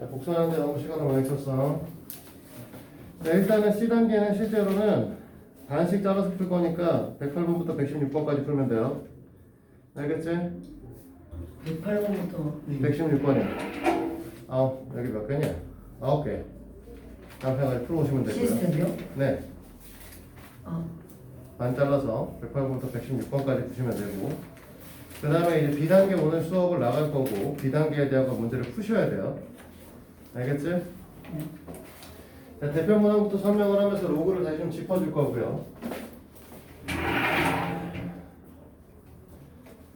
자, 복선하는데 너무 시간을 많이 썼어. 자, 일단은 C단계는 실제로는 반씩 잘라서 풀 거니까 108번부터 116번까지 풀면 돼요. 알겠지? 108번부터 116번이야. 아홉, 여기 몇 개냐? 아홉 개. 남편까지 풀어오시면 되고요. 시스템이요? 네. 아, 반 잘라서 108번부터 116번까지 푸시면 되고 그 다음에 이제 B단계 오늘 수업을 나갈 거고 B단계에 대한 거 문제를 푸셔야 돼요 알겠지? 자, 대표 문항부터 설명을 하면서 로그를 다시 좀 짚어줄 거고요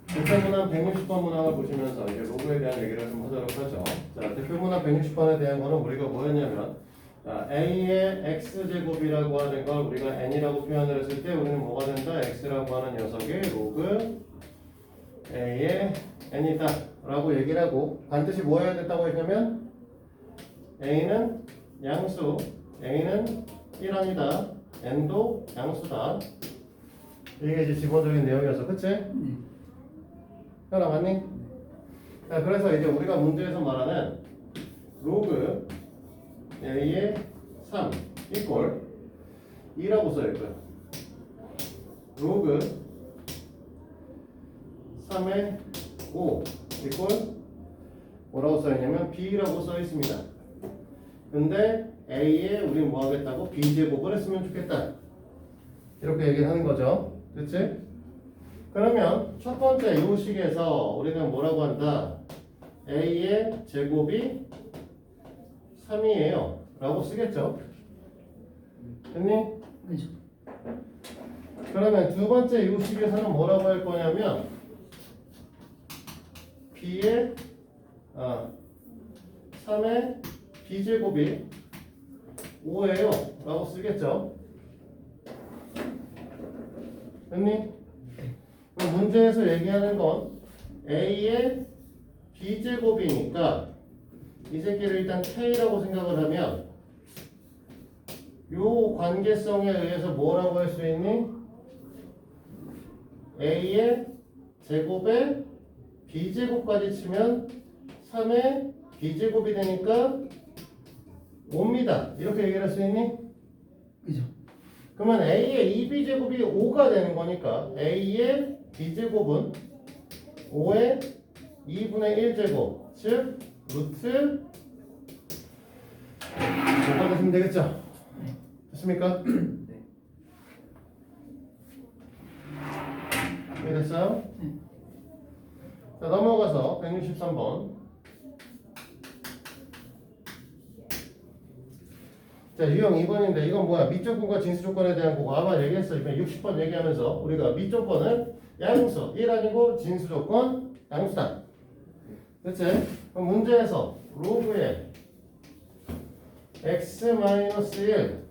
대표 문항 160번 문항을 보시면서 이제 로그에 대한 얘기를 좀 하도록 하죠 자, 대표 문항 160번에 대한 거는 우리가 뭐였냐면 자, a의 x제곱이라고 하는 걸 우리가 n이라고 표현을 했을 때 우리는 뭐가 된다? x라고 하는 녀석의 로그 a의 n이다 라고 얘기를 하고 반드시 뭐 해야 됐다고 했냐면 a는 양수 a는 1아니다 n도 양수다 이게 이제 기본적인 내용이어서 그치? 네. 현아 맞니? 자, 그래서 이제 우리가 문제에서 말하는 로그 a의 3 이꼴 2라고 써있고요. 로그 3의 5 이꼴 뭐라고 써있냐면 b라고 써있습니다. 근데 a에 우리 뭐 하겠다고 b제곱을 했으면 좋겠다. 이렇게 얘기를 하는 거죠. 그치? 그러면 첫 번째 요 식에서 우리는 뭐라고 한다? a의 제곱이 3이에요. 라고 쓰겠죠? 됐니? 그죠? 그러면 두 번째 요 식에서는 뭐라고 할 거냐면 b의 아, 3의 b제곱이 5예요. 라고 쓰겠죠? 됐니? 그럼 문제에서 얘기하는 건 a의 b제곱이니까 이 새끼를 일단 k라고 생각을 하면 요 관계성에 의해서 뭐라고 할 수 있니? a의 제곱에 b제곱까지 치면 3의 b제곱이 되니까 5입니다. 이렇게 얘기를 할수 있니? 그죠? 그러면 a의 2b제곱이 5가 되는 거니까 a의 b제곱은 5의 2분의 1제곱 즉 루트 5가 되시면 되겠죠? 됐습니까? 네. 이해됐어요? 네. 자 넘어가서 163번 자 유형 2번인데 이건 뭐야 밑조건과 진수 조건에 대한 거고 아마 얘기했어 이번 60번 얘기하면서 우리가 밑조건은 양수 1 아니고 진수 조건 양수다 그치? 그럼 문제에서 로그에 x-1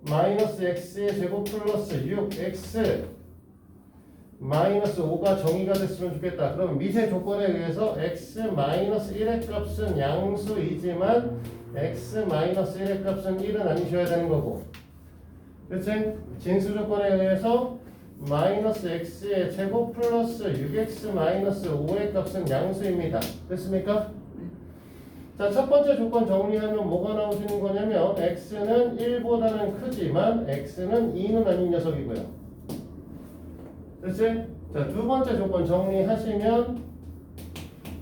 마이너스 x의 제곱 플러스 6x 마이너스 5가 정의가 됐으면 좋겠다. 그럼 미세 조건에 의해서 x 마이너스 1의 값은 양수이지만 x 마이너스 1의 값은 1은 아니셔야 되는 거고. 그치? 진수 조건에 의해서 마이너스 x의 제곱 플러스 6x 마이너스 5의 값은 양수입니다. 됐습니까? 자, 첫 번째 조건 정리하면 뭐가 나오시는 거냐면 x는 1보다는 크지만 x는 2는 아닌 녀석이고요. 됐지? 자, 두 번째 조건 정리하시면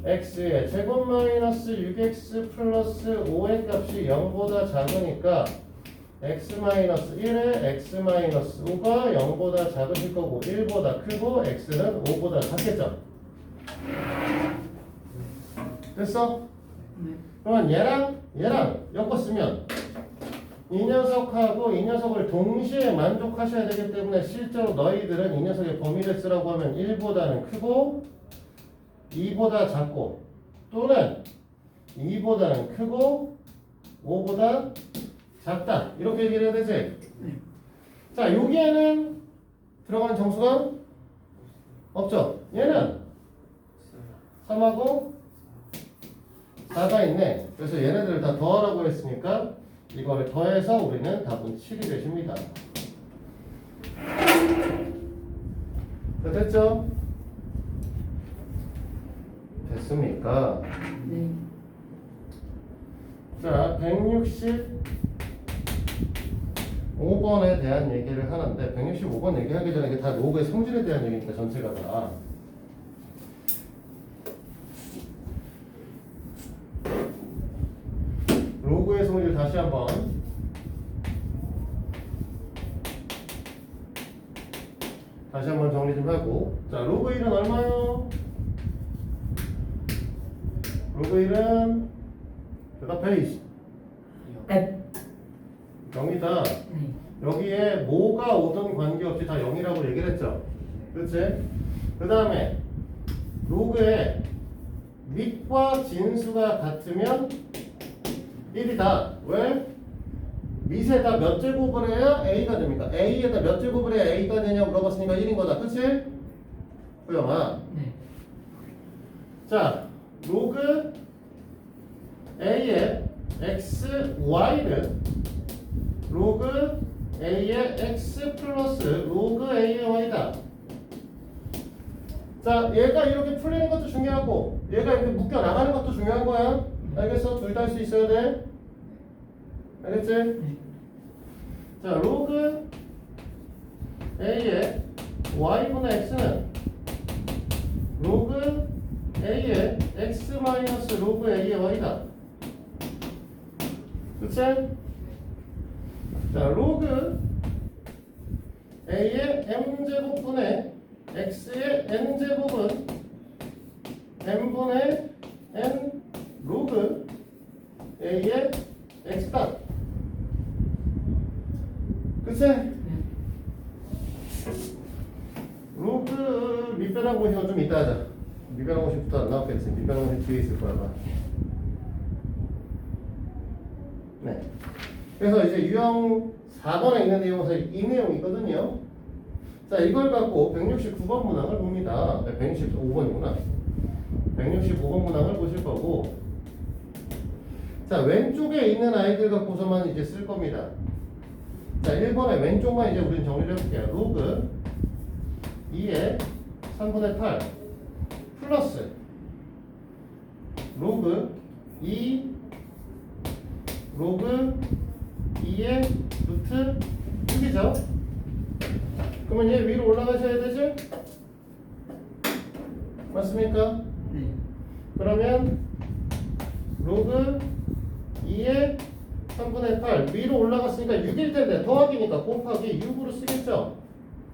x의 제곱 마이너스 6x 플러스 5의 값이 0보다 작으니까 x 마이너스 1에 x 마이너스 5가 0보다 작으실 거고 1보다 크고 x는 5보다 작겠죠? 됐어? 네. 그러면 얘랑 얘랑 엮었으면 이 녀석하고 이 녀석을 동시에 만족하셔야 되기 때문에 실제로 너희들은 이 녀석의 범위를 쓰라고 하면 1보다는 크고 2보다 작고 또는 2보다는 크고 5보다 작다 이렇게 얘기를 해야 되지? 네. 자 여기에는 들어가는 정수가 없죠? 얘는 3하고 4가 있네. 그래서 얘네들을 다 더하라고 했으니까 이거를 더해서 우리는 답은 7이 되십니다. 자, 됐죠? 없습니까? 네. 자, 165번에 대한 얘기를 하는데 165번 얘기하기 전에 이게 다 로그의 성질에 대한 얘기니까 전체가 다 대답해 앱. 0이다 네. 여기에 뭐가 오든 관계없이 다 0이라고 얘기를 했죠 그렇지? 그 다음에 로그에 밑과 진수가 같으면 1이다 왜? 밑에다 몇 제곱을 해야 A가 됩니까? A에다 몇 제곱을 해야 A가 되냐고 물어봤으니까 1인 거다 그치? 호영아 네. 자, 로그 A의 x, y는 로그 A의 x 플러스 로그 A의 y다. 자, 얘가 이렇게 풀리는 것도 중요하고 얘가 이렇게 묶여 나가는 것도 중요한 거야. 알겠어? 둘 다 할 수 있어야 돼. 알겠지? 네. 자, 로그 A의 y분의 x는 로그 A의 x 마이너스 로그 A의 y다. 그치? 자, 로그 A의 m제곱분의 x의 n제곱은 n분의 n 로그 A의 x다. 그치? 네. 로그 공식은 좀 이따 하자. 밑변환 공식부터 안 나왔겠지. 공식 뒤에 있을 거야, 아마. 네. 그래서 이제 유형 4번에 있는 내용에서 이 내용이거든요. 자, 이걸 갖고 169번 문항을 봅니다. 165번이구나. 165번 문항을 보실 거고. 자, 왼쪽에 있는 아이들 갖고서만 이제 쓸 겁니다. 자, 1번에 왼쪽만 이제 우린 정리를 해볼게요. 로그 2에 3분의 8 플러스 로그 2 로그 2의 루트 6이죠. 그러면 얘 위로 올라가셔야 되지? 맞습니까? 네. 그러면 로그 2의 3분의 8 위로 올라갔으니까 6일 텐데 더하기니까 곱하기 6으로 쓰겠죠?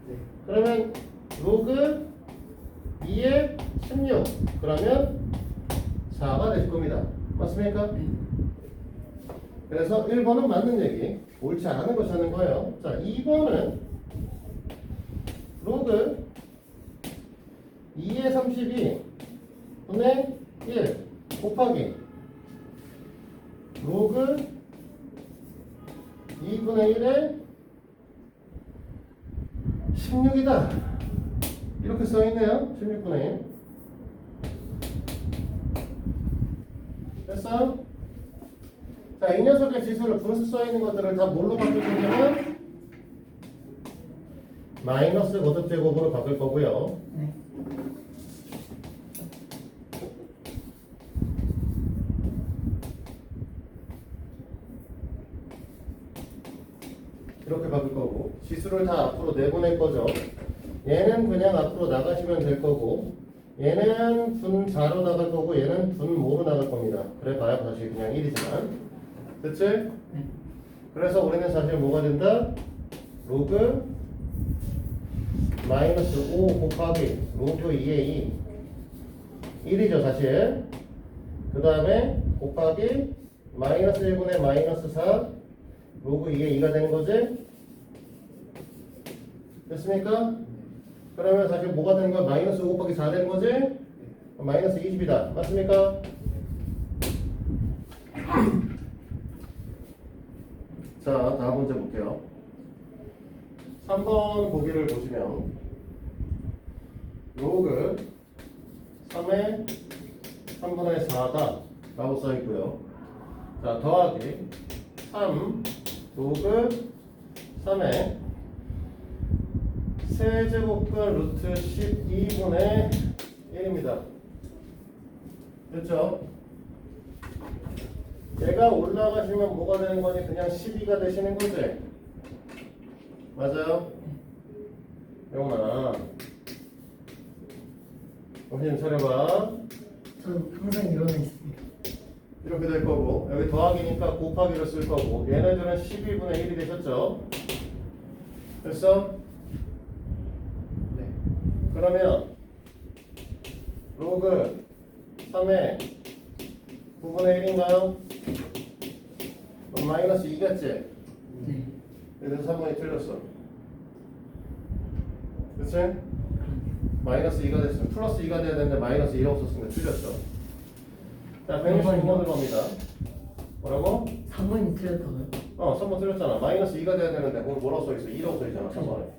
네. 그러면 로그 2의 16 그러면 4가 될 겁니다. 맞습니까? 네. 그래서 1번은 맞는 얘기 옳지 않은 거 찾는 거예요. 자 2번은 로그 2의 32 분의 1 곱하기 로그 2분의 1의 16이다. 이렇게 써있네요. 16분의 1. 됐어? 자, 이 녀석의 지수를 분수 써 있는 것들을 다 뭘로 바꿀 거냐면 마이너스 거듭 제곱으로 바꿀 거고요. 네. 이렇게 바꿀 거고 지수를 다 앞으로 내보낼 거죠. 얘는 그냥 앞으로 나가시면 될 거고 얘는 분자로 나갈 거고 얘는 분모로 나갈 겁니다. 그래 봐야 다시 그냥 1이지만 그치? 네. 그래서 우리는 사실 뭐가 된다? 로그 마이너스 5 곱하기 로그 2의 2 1이죠 사실 그 다음에 곱하기 마이너스 1분의 마이너스 4 로그 2의 2가 되는 거지? 됐습니까? 그러면 사실 뭐가 되는 거야? 마이너스 5 곱하기 4 되는 거지? 마이너스 20이다 맞습니까? 자, 다음 문제 볼게요. 3번 보기를 보시면 로그 3의 3분의 4다 라고 써 있고요. 자, 더하기 3 로그 3의 세제곱근 루트 12분의 1입니다. 됐죠? 얘가 올라가시면 뭐가 되는 거니? 그냥 12가 되시는 거지? 맞아요? 영훈아 정신 차려봐 전 항상 일어나 있습니다. 이렇게 될 거고 여기 더하기니까 곱하기로 쓸 거고 얘네들은 12분의 1이 되셨죠? 됐어? 네. 그러면 로그 3의 9분의 1인가요? 마이너스 2겠지? 네. 그래서 3번이 틀렸어 그치? 마이너스 2가 됐으면 플러스 2가 돼야 되는데 마이너스 2가 없었으니까 틀렸죠 자 165번으로 갑니다 뭐라고? 3번이 틀렸다고요? 어 3번 틀렸잖아 마이너스 2가 돼야 되는데 거기 뭐라고 써있어? 2라고 써있잖아 3번에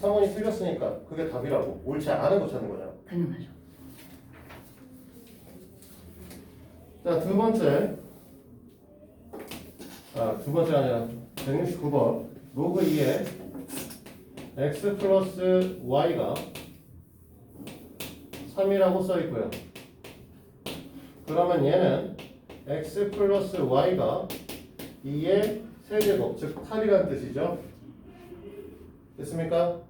3번이 틀렸으니까 그게 답이라고 옳지 않은 거 찾는 거잖아 당연하죠. 자, 두 번째. 아, 두 번째 아니라 169번. 로그 2에 x 플러스 y가 3이라고 써 있고요. 그러면 얘는 x 플러스 y가 2의 세제곱, 즉 8이라는 뜻이죠. 됐습니까?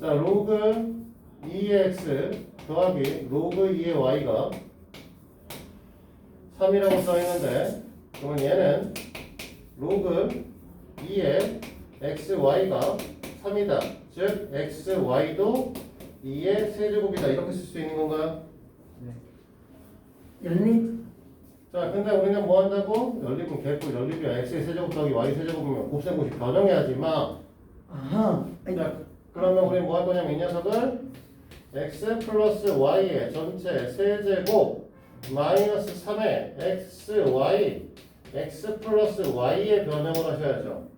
자, 로그 2의 x 더하기 로그 2의 y가 3이라고 써 있는데 그러면 얘는 로그 2의 xy가 3이다. 즉 xy도 2의 세제곱이다. 이렇게 쓸 수 있는 건가요? 연립 자, 근데 우리는 뭐 한다고? 연립은 개뿔, 연립이야. x의 세제곱 더하기 y 세제곱이면 곱셈곱이 변형해야지 마. 아하. 자, 그러면 우리 뭐할 거냐면 이 녀석을 x 플러스 y의 전체 세제곱 마이너스 3의 x, y x 플러스 y의 변형을 하셔야죠.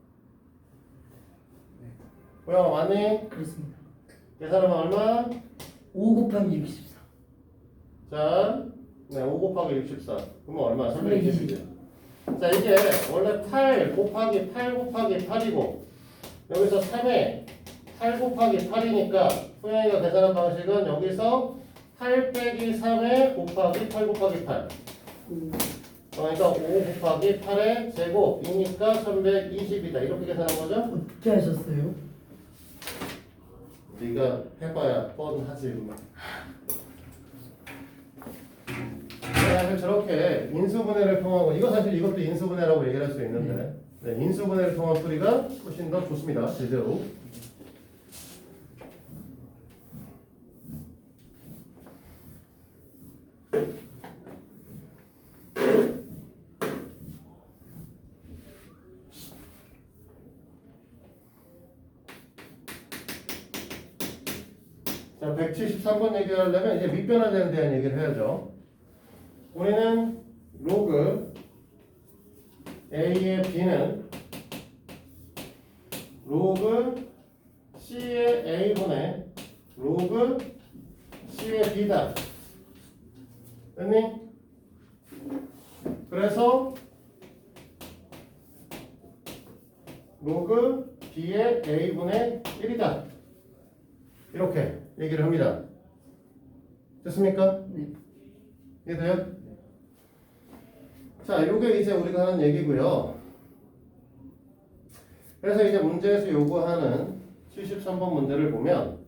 뭐야 맞니? 그렇습니다. 계산하면 얼마? 5 곱하기 64. 자, 네, 5 곱하기 64. 그러면 얼마? 320. 320. 자, 이게 원래 8 곱하기 8 곱하기 8이고 여기서 3에 8 곱하기 8이니까 소영이가 계산한 방식은 여기서 8 빼기 3에 곱하기 8 곱하기 8. 그러니까 5 곱하기 8의 제곱이니까 320이다. 이렇게 계산한 거죠? 어떻게 하셨어요? 네가 해봐야 뻔하지. 뭐. 네, 저렇게 인수분해를 통하고 이거 사실 이것도 인수분해라고 얘기를 할수 있는데 네, 인수분해를 통한 풀이가 훨씬 더 좋습니다. 제대로. 자, 173번 얘기하려면 이제 밑변화되는 대한 얘기를 해야죠. 우리는 로그 A의 B는 로그 C의 A분의 로그 C의 B다. 됐니? 그래서 로그 B의 A분의 1이다. 이렇게 얘기를 합니다. 됐습니까? 네. 이해돼요? 자, 요게 이제 우리가 하는 얘기고요. 그래서 이제 문제에서 요구하는 73번 문제를 보면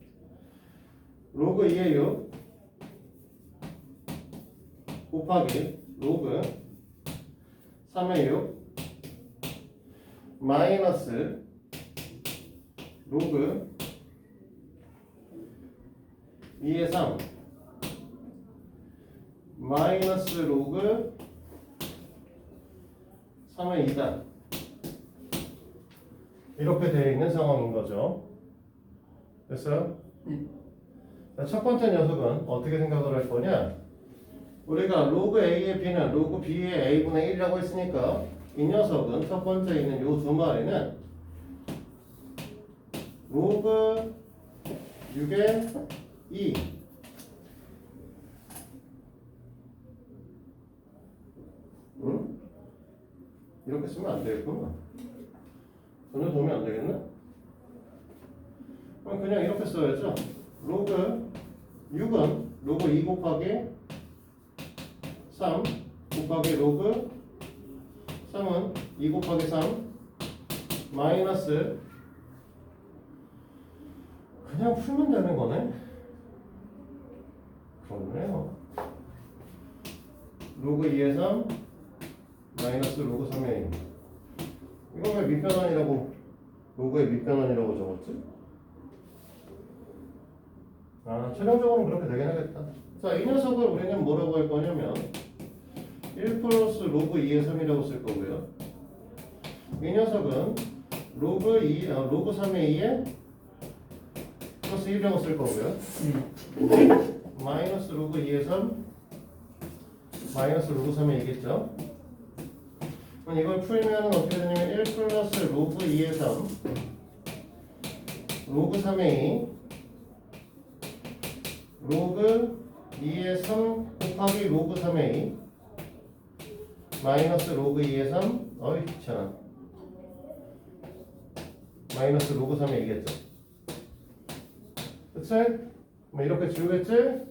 로그 2의 6 곱하기 로그 3의 6 마이너스 로그 2의 3 마이너스 로그 3의 2다. 이렇게 되어 있는 상황인 거죠. 됐어요? 네. 자, 첫 번째 녀석은 어떻게 생각을 할 거냐? 우리가 로그 A의 B는 로그 B의 A분의 1이라고 했으니까 이 녀석은 첫 번째 있는 요 두 마리는 로그 6의 2 응? 이렇게 쓰면 안 되겠구나. 전혀 도움이 안 되겠나? 그럼 그냥 이렇게 써야죠. 로그 6은 로그 2 곱하기 3 곱하기 로그 3은 2 곱하기 3 마이너스 그냥 풀면 되는 거네 그렇네요 로그 2의 3 마이너스 로그 3의 2 이거 왜 밑변환이라고 로그의 밑변환이라고 적었지? 아 최종적으로는 그렇게 되긴 하겠다 자 이 녀석을 우리는 뭐라고 할 거냐면 1 플러스 로그 2의 3이라고 쓸 거고요 이 녀석은 로그 2, 아, 로그 3의 2에 플러스 1이라고 쓸 거고요 네. 마이너스 로그 2의 3 마이너스 로그 3의 2겠죠 그럼 이걸 풀면 어떻게 되냐면 1 플러스 로그 2의 3 로그 3의 2 로그 2의 3 곱하기 로그 3의 2 마이너스 로그 2의 3 어이 귀찮아 마이너스 로그 3의 2겠죠 그치? 뭐 이렇게 지우겠지?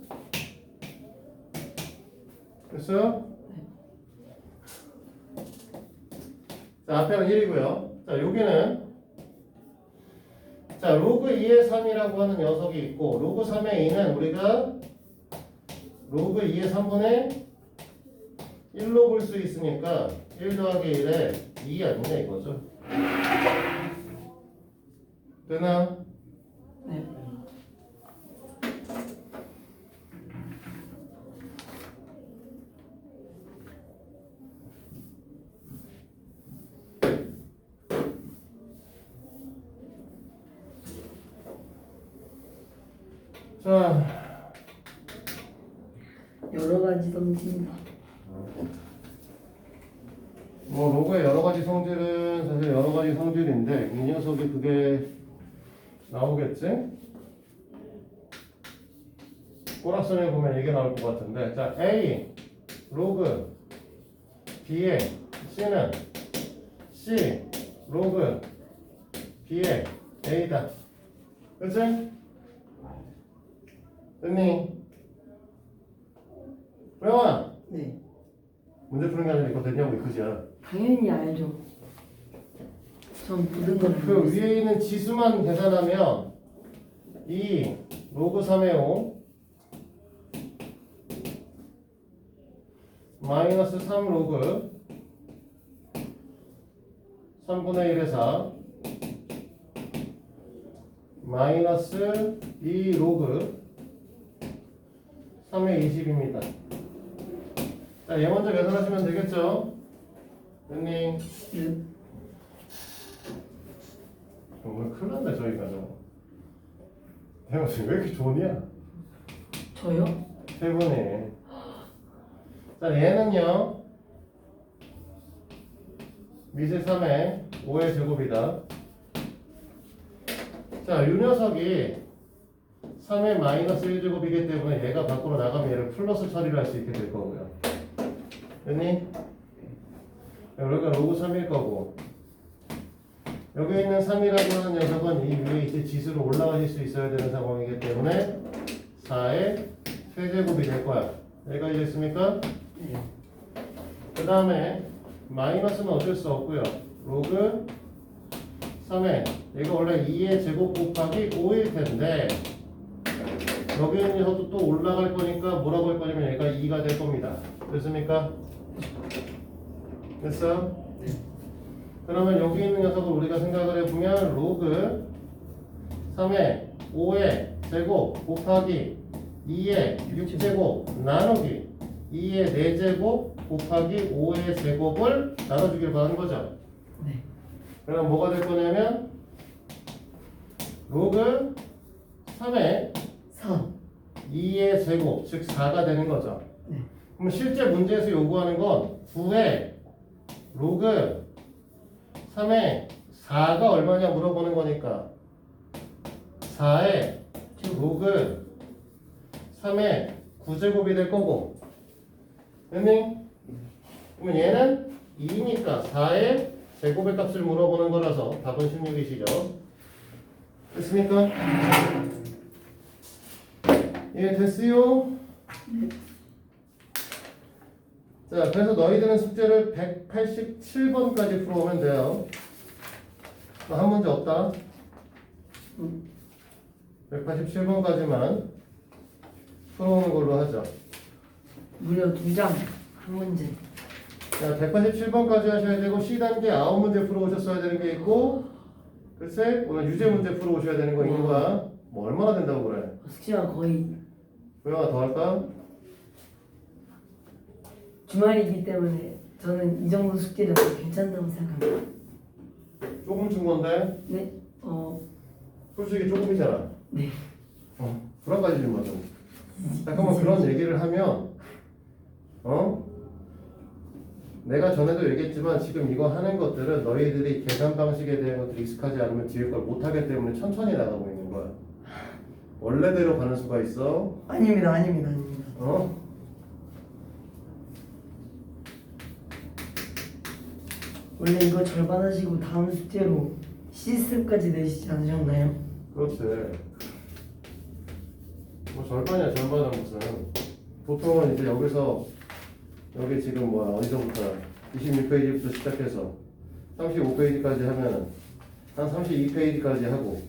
됐어 자 앞에는 1이고요 자 여기는 자 로그 2의 3이라고 하는 녀석이 있고 로그 3의 2는 우리가 로그 2의 3분의 1로 볼 수 있으니까 1 더하기 1에 2 아니냐 이거죠 되나? 네. 자 여러 가지 던집니다. 뭐 로그의 여러 가지 성질은 사실 여러 가지 성질인데 이 녀석이 그게 나오겠지? 이게 나올 것 같은데 자 A 로그 B의 C는 C 로그 B의 A다 그치? 됐니? 왜와 네. 문제 푸는 게 아니라 이거 됐냐고 이 그지야 당연히 알죠. 전 모든 걸그 알고 있어요. 위에 있는 지수만 계산하면 2 로그 3의 5 마이너스 3 로그 3분의 1의 4 마이너스 2 로그 3의 20입니다. 자, 얘 먼저 계산하시면 되겠죠? 됐니? 네. 오늘 큰일 났네 저희가 좀 대현 씨왜 이렇게 좋냐? 저요? 세 분이 자 얘는요 미세 3의 5의 제곱이다 자 이 녀석이 3의 마이너스 1제곱이기 때문에 얘가 밖으로 나가면 얘를 플러스 처리를 할 수 있게 될 거고요 됐니? 여기가 로그 3일 거고 여기 있는 3이라고 하는 녀석은 이 위에 이제 지수로 올라가실 수 있어야 되는 상황이기 때문에 4의 세제곱이 될 거야. 여기가 이해됐습니까? 네. 그 다음에 마이너스는 어쩔 수 없고요. 로그 3의 이거 원래 2의 제곱 곱하기 5일 텐데 여기 있는 녀석도 또 올라갈 거니까 뭐라고 할 거냐면 얘가 2가 될 겁니다. 됐습니까? 됐어요? 그러면 여기 있는 녀석을 우리가 생각을 해보면 로그 3의 5의 제곱 곱하기 2의 6제곱 나누기 2의 4제곱 곱하기 5의 제곱을 나눠주길 바라는 거죠. 네. 그럼 뭐가 될 거냐면 로그 3의 3. 2의 제곱 즉 4가 되는 거죠. 네. 그럼 실제 문제에서 요구하는 건 9의 로그 3의 4가 얼마냐 물어보는 거니까 4의 로그 3의 9제곱이 될 거고 됐니? 그러면 얘는 2니까 4의 제곱의 값을 물어보는 거라서 답은 16이시죠 됐습니까? 예 됐어요? 자, 그래서 너희들은 숙제를 187번까지 풀어오면 돼요. 또한 문제 없다. 187번까지만 풀어오는 걸로 하죠. 무려 두 장 한 문제. 자, 187번까지 하셔야 되고 C단계 9문제 풀어오셨어야 되는 게 있고 글쎄 오늘 유제 문제 풀어오셔야 되는 거 있는 거야. 뭐 얼마나 된다고 그래? 숙제가 거의 고영아 더 할까? 주말이기 때문에 저는 이 정도 숙제는 괜찮다고 생각합니다. 조금 준 건데 네, 어, 솔직히 조금이잖아. 네. 어, 불안까지 좀 맞아. 잠깐만 그런 얘기를 하면 어? 내가 전에도 얘기했지만 지금 이거 하는 것들은 너희들이 계산 방식에 대한 것들이 익숙하지 않으면 뒤에 걸 못하기 때문에 천천히 나가고 있는 거야. 원래대로 가는 수가 있어. 아닙니다, 아닙니다, 아닙니다. 어? 원래 이거 절반 하시고 다음 숙제로 시스템까지 내시지 않으셨나요? 그렇지. 뭐 절반이야 절반은 무슨. 보통은 이제 여기서 여기 지금 뭐야 어디서부터 26페이지부터 시작해서 35페이지까지 하면은 한 32페이지까지 하고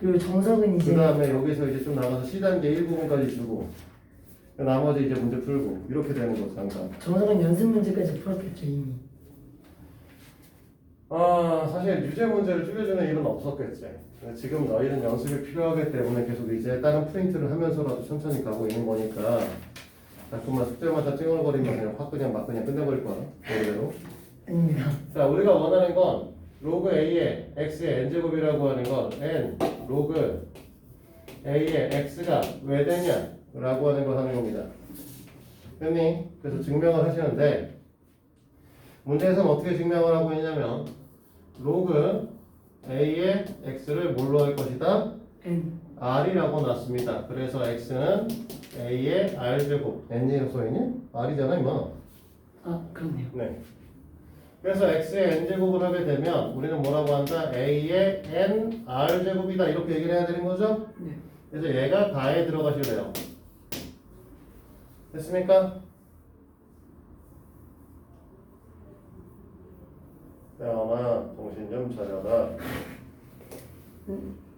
그리고 정석은 그 이제 다음에 여기서 이제 좀 나가서 C단계 1부분까지 주고 나머지 이제 문제 풀고 이렇게 되는 거죠 항상. 정석은 연습 문제까지 풀었겠죠 이미. 아 사실 유제 문제를 줄여주는 일은 없었겠지. 지금 너희는 연습이 필요하기 때문에 계속 이제 다른 프린트를 하면서라도 천천히 가고 있는 거니까 자꾸만 숙제마다 찡얼거리면 그냥 확 그냥 막 그냥 끝내버릴 거야. 그대로. 아닙니다. 자 우리가 원하는 건 로그 a의 x의 n제곱이라고 하는 건 n 로그 a의 x가 왜 되냐라고 하는 걸 하는 겁니다. 됐니? 그래서 증명을 하시는데 문제에서는 어떻게 증명을 하고 있냐면 로그 a의 x를 뭘로 할 것이다? N r이라고 놨습니다. 그래서 x는 a의 r제곱 n이 요소이니? r이잖아 임마. 아 그렇네요. 네. 그래서 x의 n제곱을 하게 되면 우리는 뭐라고 한다? a의 n r제곱이다 이렇게 얘기를 해야 되는 거죠? 네. 그래서 얘가 가에 들어가실래요? 됐습니까? 야마 정신 좀 차려라.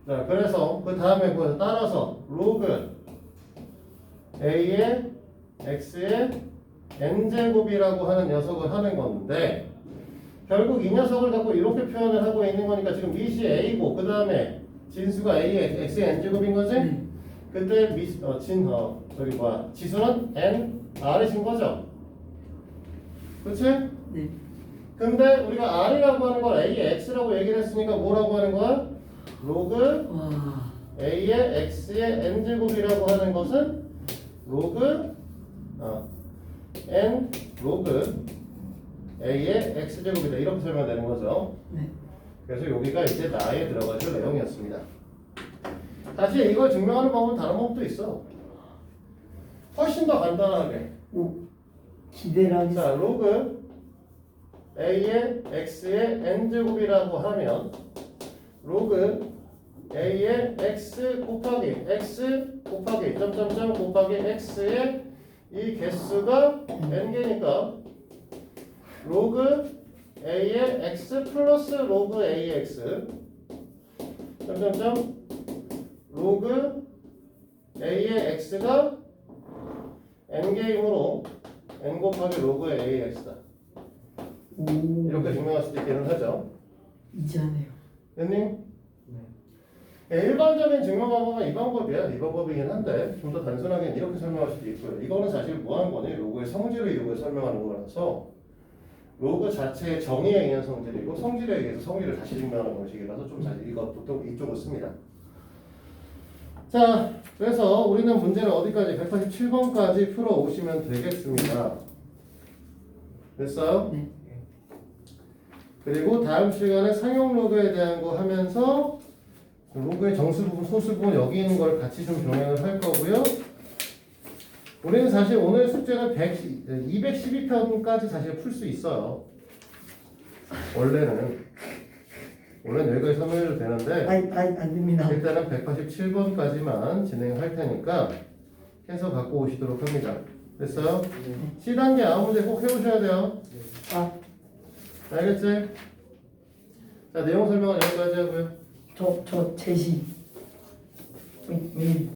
자, 그래서 그 다음에 그 따라서 로그 a의 x의 n제곱이라고 하는 녀석을 하는 건데 결국 이 녀석을 갖고 이렇게 표현을 하고 있는 거니까 지금 밑이 a고 그 다음에 진수가 a의 x의 n제곱인 거지? 네. 그때 미, 어, 진, 어, 저기 뭐야 지수는 n r이신 거죠? 그렇지? 네. 근데 우리가 r이라고 하는 걸 a의 x라고 얘기를 했으니까 뭐라고 하는 거야? 로그 와. a의 x의 n제곱이라고 하는 것은 로그 어, n 로그 a의 x제곱이다 이렇게 설명되는 거죠. 네. 그래서 여기가 이제 나에 들어가줄 내용이었습니다. 사실 이걸 증명하는 방법은 다른 방법도 있어. 훨씬 더 간단하게. 오 하겠습니다. 자, 로그 a의 x의 n제곱이라고 하면 로그 a의 x 곱하기 x 곱하기 점점점 곱하기 x의 이 개수가 n개니까 로그 a의 x 플러스 로그 ax 점점점 로그 a의 x가 n개이므로 n 곱하기 로그의 ax다. 오 이렇게 증명할 수도 있기는 하죠. 이지하네요. 됐니? 네, 일반적인 증명 방법은 이 방법이야. 이 방법이긴 한데 좀 더 단순하게 이렇게 설명할 수도 있고요. 이거는 사실 무한권이 로그의 성질을 이용해 설명하는 거라서 로그 자체의 정의에 의한 성질이고 성질에 의해서 성질을 다시 증명하는 방식이라서 좀 사실 이거 보통 이쪽을 씁니다. 자, 그래서 우리는 문제를 어디까지 187번까지 풀어 오시면 되겠습니다. 됐어요? 네. 그리고 다음 시간에 상용 로그에 대한 거 하면서 로그의 정수 부분, 소수 부분 여기 있는 걸 같이 좀 병행을 할 거고요. 우리는 사실 오늘 숙제는 100, 212편까지 사실 풀 수 있어요. 원래는 원래는 여기까지 설명해도 되는데 아니 아니 안 됩니다. 일단은 187번까지만 진행할 테니까 해서 갖고 오시도록 합니다. 됐어요? C단계 아무 문제 꼭 해오셔야 돼요. 아, 알겠지? 자, 내용 설명은 여기까지 하고요. 저, 저 제시. 왜, 왜